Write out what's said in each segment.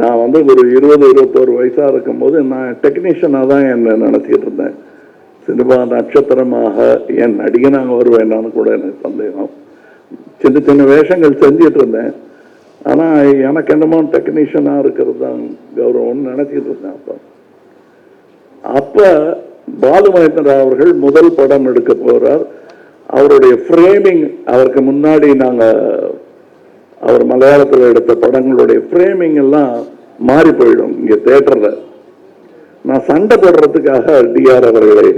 நான் வந்து ஒரு இருபது இருபத்தோரு வயசாக இருக்கும்போது நான் டெக்னீஷியனாக தான் என்னை நினச்சிக்கிட்டு இருந்தேன். சினிமா நட்சத்திரமாக என் நடிகனாக வருவேனான்னு கூட எனக்கு சந்தேகம். சின்ன சின்ன வேஷங்கள் செஞ்சிட்டு இருந்தேன். ஆனால் எனக்கு என்னமோ டெக்னீஷியனாக இருக்கிறது தான் கௌரவம்னு நினச்சிக்கிட்டு இருந்தேன் அப்போ. அப்போ பாலுமகேந்திரா அவர்கள் முதல் படம் எடுக்க போகிறார் அவருடைய ஃப்ரேமிங் அவருக்கு முன்னாடி நாங்கள் அவர் மலையாளத்தில் எடுத்த படங்களுடைய ஃப்ரேமிங் எல்லாம் மாறி போயிடும் இங்கே தேட்டரில் நான் சண்டை போடுறதுக்காக டிஆர் அவர்களை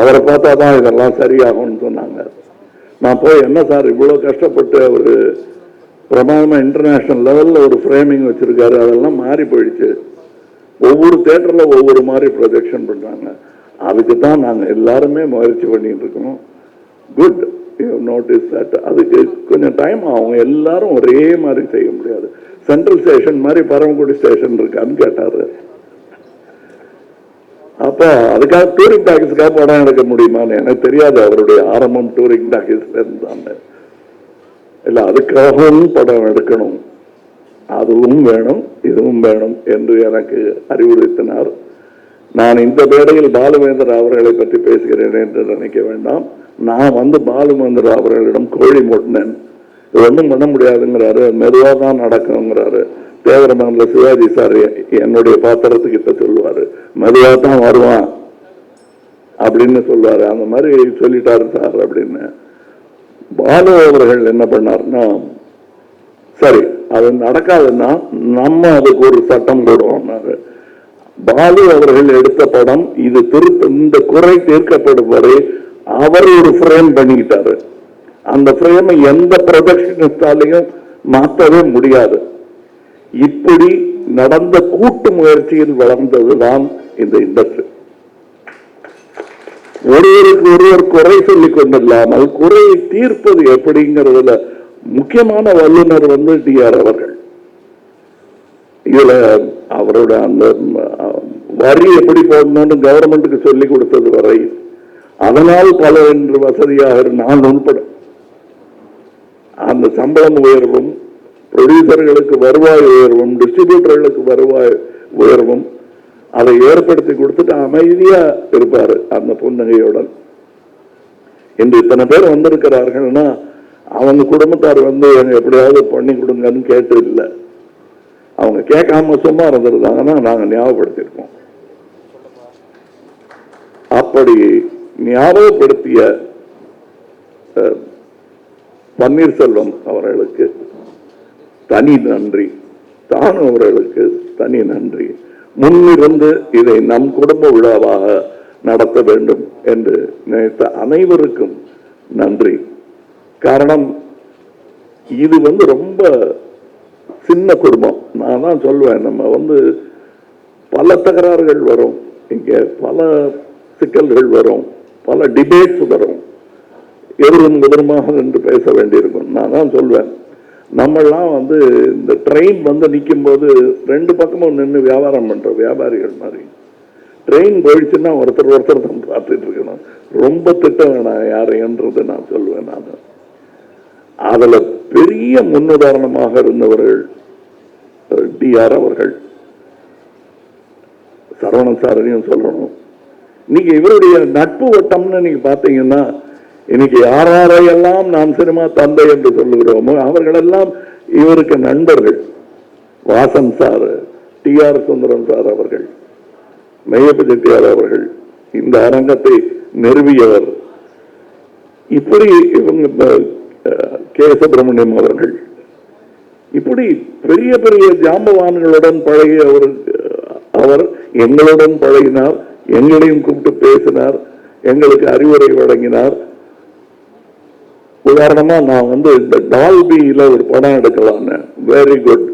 அவரை பார்த்தா தான் இதெல்லாம் சரியாகும்னு சொன்னாங்க. நான் போய் என்ன சார் இவ்வளோ கஷ்டப்பட்டு அவர் பிரமாதமாக இன்டர்நேஷ்னல் லெவலில் ஒரு ஃப்ரேமிங் வச்சுருக்காரு அதெல்லாம் மாறி போயிடுச்சு. ஒவ்வொரு தேட்டரில் ஒவ்வொரு மாதிரி ப்ரொஜெக்ஷன் பண்ணுறாங்க அதுக்கு தான் நாங்கள் எல்லாருமே முயற்சி பண்ணிகிட்டு இருக்கோம். குட் நோட்டீஸ் தட் அதுக்கு கொஞ்சம் டைம் ஆகும். எல்லாரும் ஒரே மாதிரி செய்ய முடியாது. சென்ட்ரல் ஸ்டேஷன் மாதிரி பரமக்குடி ஸ்டேஷன் இருக்கான்னு கேட்டாரு. அப்போ அதுக்காக டூரிங் டாக்கீஸ்க்காக படம் எடுக்க முடியுமான்னு எனக்கு தெரியாது. அவருடைய ஆரம்பம் டூரிங் டாக்கீஸ்ல இருந்தாங்க. இல்லை அதுக்காகவும் படம் எடுக்கணும். அதுவும் வேணும் இதுவும் வேணும் என்று எனக்கு அறிவுறுத்தினார். நான் இந்த மேடையில் பாலவேந்தர் அவர்களை பற்றி பேசுகிறேன் என்று நினைக்க வேண்டாம். நான் வந்து பாலுமந்திர அவர்களிடம் கோழி மூட்டினேன். இது ஒன்றும் பண்ண முடியாதுங்கிறாரு. மெதுவாக தான் நடக்குங்கிறாரு தேவரமங்கல சிவாஜி சார் என்னுடைய பாத்திரத்துக்கிட்ட சொல்லுவார். மெதுவாக தான் வருவான் அப்படின்னு சொல்லுவார். அந்த மாதிரி சொல்லிட்டாரு சார் அப்படின்னு. பாலு அவர்கள் என்ன பண்ணார்னா சரி அது நடக்காதுன்னா நம்ம அதுக்கு ஒரு சட்டம் போடுவோம்னாரு பாலு அவர்கள் எடுத்த படம் இது திருத்த இந்த குறை தீர்க்கப்படும் வரை அவர் ஒரு ஃப்ரேம் பண்ணிக்கிட்டாரு. அந்த ஃப்ரேமை எந்த ப்ரொடக்ஷனிஸ்டாலையும் மாற்றவே முடியாது. இப்படி நடந்த கூட்டு முயற்சியில் வளர்ந்ததுதான் இந்த இண்டஸ்ட்ரி ஒருவருக்கு ஒருவர் குறை சொல்லிக் கொண்டில்லாமல் குறையை தீர்ப்பது எப்படிங்கிறதுல முக்கியமான வல்லுநர் வந்து டிஆர் அவர்கள். இதுல அவரோட அந்த வரி எப்படி போடணும்னு கவர்மெண்ட்டுக்கு சொல்லி கொடுத்தது வரை அதனால் பல என்று வசதியாக நான் உள்பட. அந்த சம்பளம் உயர்வும் ப்ரொடியூசர்களுக்கு வருவாய் உயர்வும் டிஸ்ட்ரிபியூட்டர்களுக்கு வருவாய் உயர்வும் அதை ஏற்படுத்தி கொடுத்துட்டு அமைதியா இருப்பாரு அந்த புன்னகையுடன். இன்று இத்தனை பேர் வந்திருக்கிறார்கள்னா அவங்க குடும்பத்தார் வந்து எங்க எப்படியாவது பண்ணி கொடுங்கன்னு கேட்டு இல்லை. அவங்க கேட்காம சும்மா இருந்திருந்தாங்கன்னா நாங்கள் ஞாபகப்படுத்தியிருக்கோம் அப்படி ஞாபகப்படுத்திய பன்னீர்செல்வம் அவர்களுக்கு தனி நன்றி. தானும் அவர்களுக்கு தனி நன்றி. முன்னிருந்து இதை நம் குடும்ப விழாவாக நடத்த வேண்டும் என்று நினைத்த அனைவருக்கும் நன்றி. காரணம் இது வந்து ரொம்ப சின்ன குடும்பம். நான் தான் சொல்லுவேன் நம்ம வந்து பல தகராறுகள் வரும். இங்கே பல சிக்கல்கள் வரும். பல டிபேட்ஸ் வரும். எதிரும் எதிருமாக நின்று பேச வேண்டியிருக்கும். நான் தான் சொல்வேன். நம்மெல்லாம் வந்து இந்த ட்ரெயின் வந்து நிற்கும் போது ரெண்டு பக்கமும் நின்று வியாபாரம் பண்ணுற வியாபாரிகள் மாதிரி. ட்ரெயின் போயிடுச்சுன்னா ஒருத்தர் ஒருத்தர் தான் பார்த்துட்டு இருக்கணும். ரொம்ப திட்டம் வேணாம் யாரையன்றது நான் சொல்லுவேன் நான். அதில் பெரிய முன்னுதாரணமாக இருந்தவர்கள் டிஆர் அவர்கள். சரவணன் சாரனையும் சொல்லணும். இன்னைக்கு இவருடைய நட்பு வட்டம்னு நீங்க பாத்தீங்கன்னா இன்னைக்கு யார் யாரையெல்லாம் நாம் சினிமா தந்தை என்று சொல்லுகிறோமோ அவர்களெல்லாம் இவருக்கு நண்பர்கள். Vasan sir T R Sundaram sir அவர்கள் மெய்யப்ப செட்டியார் அவர்கள் இந்த அரங்கத்தை நிறுவியவர். இப்படி இவங்க கே சுப்பிரமணியம் அவர்கள். இப்படி பெரிய பெரிய ஜாம்பவான்களுடன் பழகிய அவர் அவர் எங்களுடன் பழகினார். எங்களையும் கூப்பிட்டு பேசினார் எங்களுக்கு அறிவுரை வழங்கினார். உதாரணமா நான் வந்து இந்த டால்பியில ஒரு படம் எடுக்கலான்னு வெரி குட்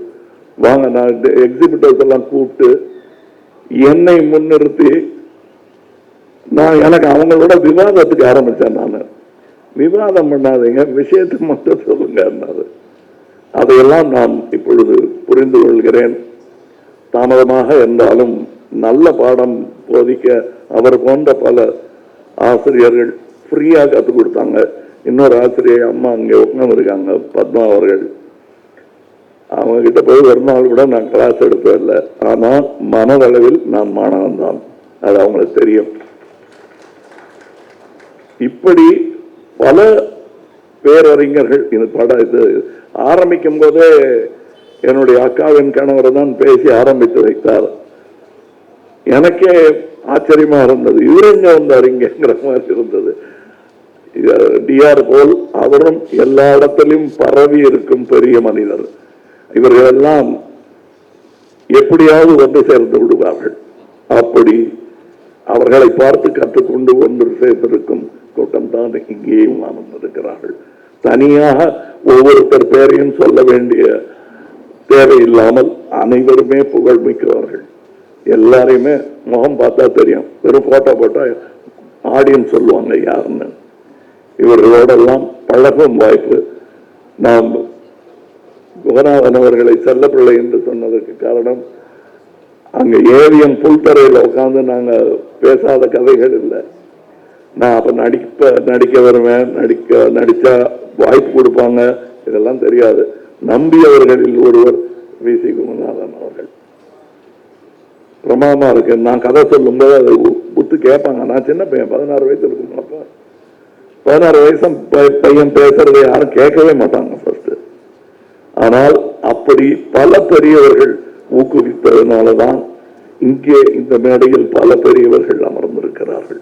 வாங்க நான் எக்ஸிபிட்டர்ஸ் எல்லாம் கூப்பிட்டு என்னை முன்னிறுத்தி நான் எனக்கு அவங்களோட விவாதத்துக்கு ஆரம்பிச்சேன் நான். விவாதம் பண்ணாதீங்க விஷயத்தை மட்டும் சொல்லுங்க அதையெல்லாம் நான் இப்பொழுது புரிந்து கொள்கிறேன். தாமதமாக இருந்தாலும் நல்ல பாடம் போதிக்க அவர் போன்ற பல ஆசிரியர்கள் ஃப்ரீயாக கற்றுக் கொடுத்தாங்க. இன்னொரு ஆசிரியர் அம்மா அங்கே உட்கார்ந்து இருக்காங்க பத்மா அவர்கள். அவங்க கிட்ட போய் ஒரு நாள் கூட நான் கிளாஸ் எடுத்ததில்லை ஆனால் மனதளவில் நான் மாணவன் தான். அது அவங்களுக்கு தெரியும். இப்படி பல பேரறிஞர்கள் இந்த படம் இது ஆரம்பிக்கும் போதே என்னுடைய அக்காவின் கணவர் தான் பேசி ஆரம்பித்து வைத்தார். எனக்கே ஆச்சரியமா இருந்தது. இவருங்க வந்தார் அறிஞங்கிற மாதிரி இருந்தது. டிஆர் போல் அவரும் எல்லா இடத்திலும் பரவி இருக்கும் பெரிய மனிதர். இவர்கள் எல்லாம் எப்படியாவது வந்து சேர்ந்து விடுவார்கள். அப்படி அவர்களை பார்த்து கற்றுக்கொண்டு ஒன்று சேர்ந்திருக்கும் கூட்டம் தான் இங்கேயும் அமர்ந்திருக்கிறார்கள் தனியாக ஒவ்வொருத்தர் பேரையும் சொல்ல வேண்டிய தேவையில்லாமல் அனைவருமே புகழ்மிக்கிறவர்கள் எல்லாரையுமே முகம் பார்த்தா தெரியும். வெறும் போட்டோ போட்டா ஆடியன்ஸ் சொல்லுவாங்க யாருன்னு. இவர்களோடெல்லாம் பழகும் வாய்ப்பு. நாம் குகநாதன் அவர்களை செல்லப்பிள்ளை என்று சொன்னதற்கு காரணம் அங்கே ஏவிஎம் புல்தரையில் உட்காந்து நாங்கள் பேசாத கதைகள் இல்லை. நான் அப்போ நடிப்ப நடிக்க வருவேன் நடிக்க நடித்தா வாய்ப்பு கொடுப்பாங்க இதெல்லாம் தெரியாது. நம்பியவர்களில் ஒருவர் வி. சி. குமநாதன் அவர்கள். பிரமாதமா இருக்கு. நான் கதை சொல்லும்போது அதை புத்து கேட்பாங்க. நான் சின்ன பையன் பதினாறு வயசு இருக்கும் பதினாறு வயசு பையன் பேசுறதை யாரும் கேட்கவே மாட்டாங்க ஃபர்ஸ்ட் ஆனால் அப்படி பல பெரியவர்கள் ஊக்குவித்ததுனாலதான் இங்கே இந்த மேடையில் பல பெரியவர்கள் அமர்ந்திருக்கிறார்கள்.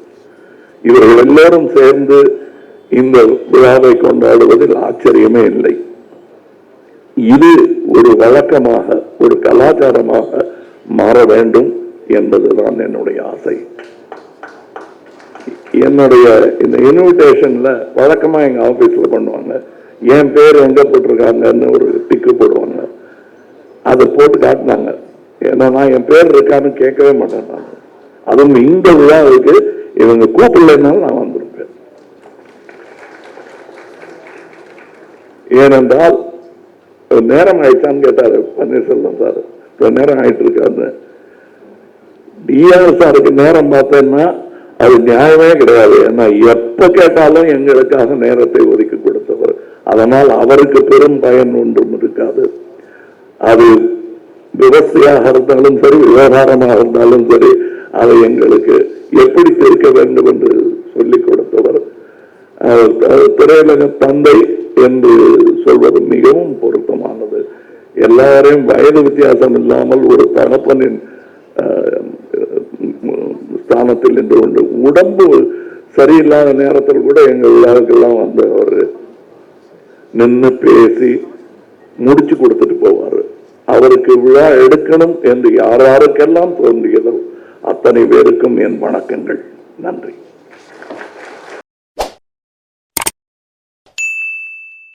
இவர்கள் எல்லோரும் சேர்ந்து இந்த விழாவை கொண்டாடுவதில் ஆச்சரியமே இல்லை. இது ஒரு வழக்கமாக ஒரு கலாச்சாரமாக மாற வேண்டும் என்பதுதான் என்னுடைய ஆசை. என்னுடைய இந்த இன்விடேஷன்ல வழக்கமா எங்க ஆபீஸ்ல பண்ணுவாங்க. என் பேர் எங்க போட்டிருக்காங்கன்னு ஒரு டிக்கு போடுவாங்க. அதை போட்டு காட்டினாங்க. ஏன்னா நான் என் பேர் இருக்கான்னு கேட்கவே மாட்டேன் நான். அதுவும் இந்த விழாவுக்கு இவங்க கூப்பிடலைனாலும் நான் வந்திருப்பேன். ஏனென்றால் ஒரு நேரம் ஆயிடுச்சான்னு கேட்டாரு பன்னீர்செல்வம் சார். நேரம் ஆயிட்டு இருக்காங்க டிஆர்எஸ்ஆருக்கு நேரம் பார்த்தேன்னா அது நியாயமே கிடையாது. ஏன்னா எப்ப கேட்டாலும் எங்களுக்காக நேரத்தை ஒதுக்கி கொடுத்தவர் அதனால் அவருக்கு பெரும் பயன் ஒன்றும் இருக்காது. அது விவசாயாக இருந்தாலும் சரி விவகாரமாக இருந்தாலும் சரி அதை எங்களுக்கு எப்படி தீர்க்க வேண்டும் என்று சொல்லிக் கொடுத்தவர். திரையுலக தந்தை என்று சொல்வது மிகவும் பொருள். எல்லாரையும் வயது வித்தியாசம் இல்லாமல் ஒரு தகப்பனின் ஸ்தானத்தில் நின்று கொண்டு உடம்பு சரியில்லாத நேரத்தில் கூட எங்கள் விழாவுக்கெல்லாம் வந்து அவர் நின்று பேசி முடிச்சு கொடுத்துட்டு போவார். அவருக்கு விழா எடுக்கணும் என்று யார் யாருக்கெல்லாம் தோன்றியதோ அத்தனை பேருக்கும் என் வணக்கங்கள். நன்றி.